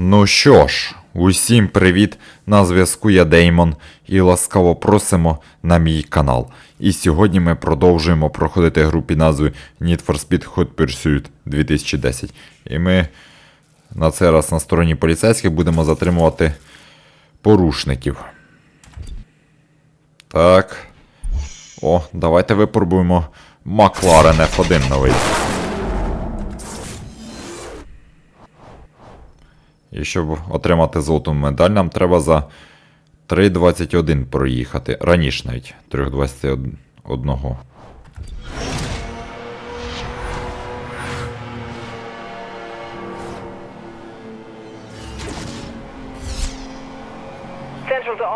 Ну що ж, усім привіт! На зв'язку я Деймон і ласкаво просимо на мій канал. І сьогодні ми продовжуємо проходити гру під назвою Need for Speed Hot Pursuit 2010. І ми на цей раз на стороні поліцейських будемо затримувати порушників. Так. О, давайте випробуємо Макларен F1 новий. І щоб отримати золоту медаль, нам треба за 3.21 проїхати. Раніше навіть 3.21.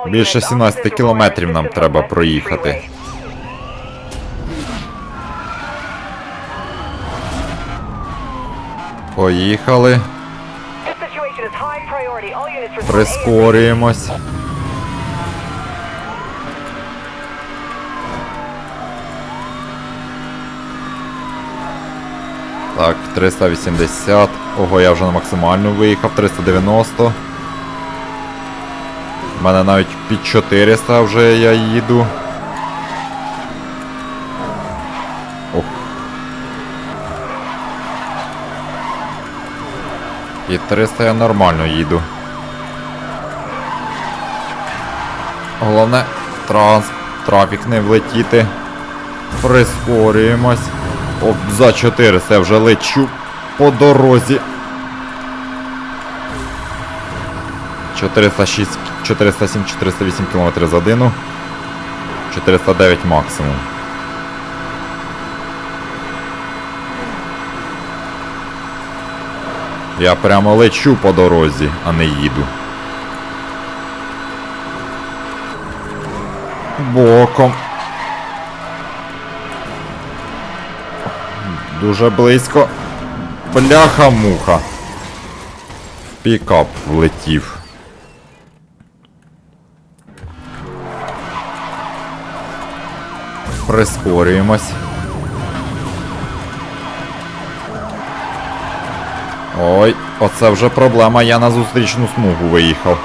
Більше 17 кілометрів нам треба проїхати. Поїхали. Прискорюємось. Так, 380. Ого, я вже на максимальну виїхав. 390. У мене навіть під 400 вже я їду. І 300 я нормально їду. Головне, транс, трафік не влетіти. Прискорюємось. О, за 400 я вже лечу по дорозі. 406, 407, 408 км за годину. 409 максимум. Я прямо лечу по дорозі, а не їду. Боком. Дуже близько. Бляха-муха. Пікап влетів. Прискорюємось. Ой, оце вже проблема, я на зустрічну смугу виїхав.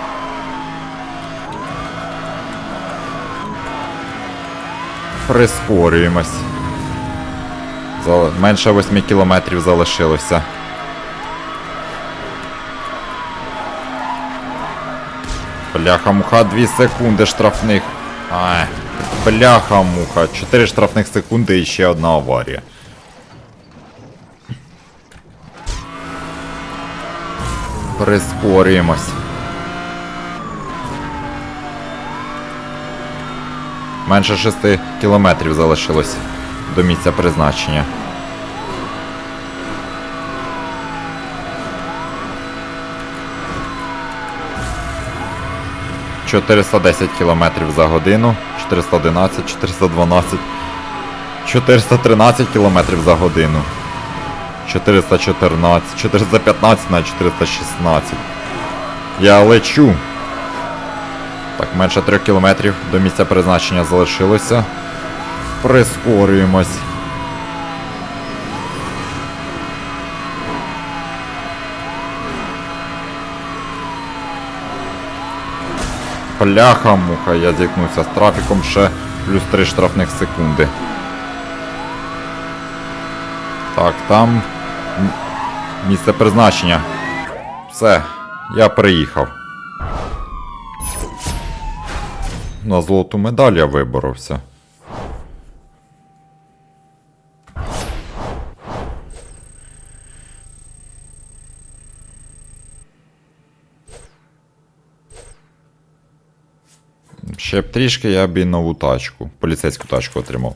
Прискорюємось. Менше 8 кілометрів залишилося. Бляха-муха, 2 секунди штрафних. Ай, бляха-муха, 4 штрафних секунди і ще одна аварія. Прискорюємось. Менше 6 кілометрів залишилось до місця призначення. «410 кілометрів за годину, 411, 412, 413 кілометрів за годину. 414, 415 на 416. Я лечу. Так, менше 3 кілометрів до місця призначення залишилося. Прискорюємось. Пляха-муха, я зіткнувся з трафіком ще плюс 3 штрафних секунди. Так, там місце призначення. Все, я приїхав. На золоту медаль я виборовся. Ще б трішки я б і нову тачку, поліцейську тачку отримав.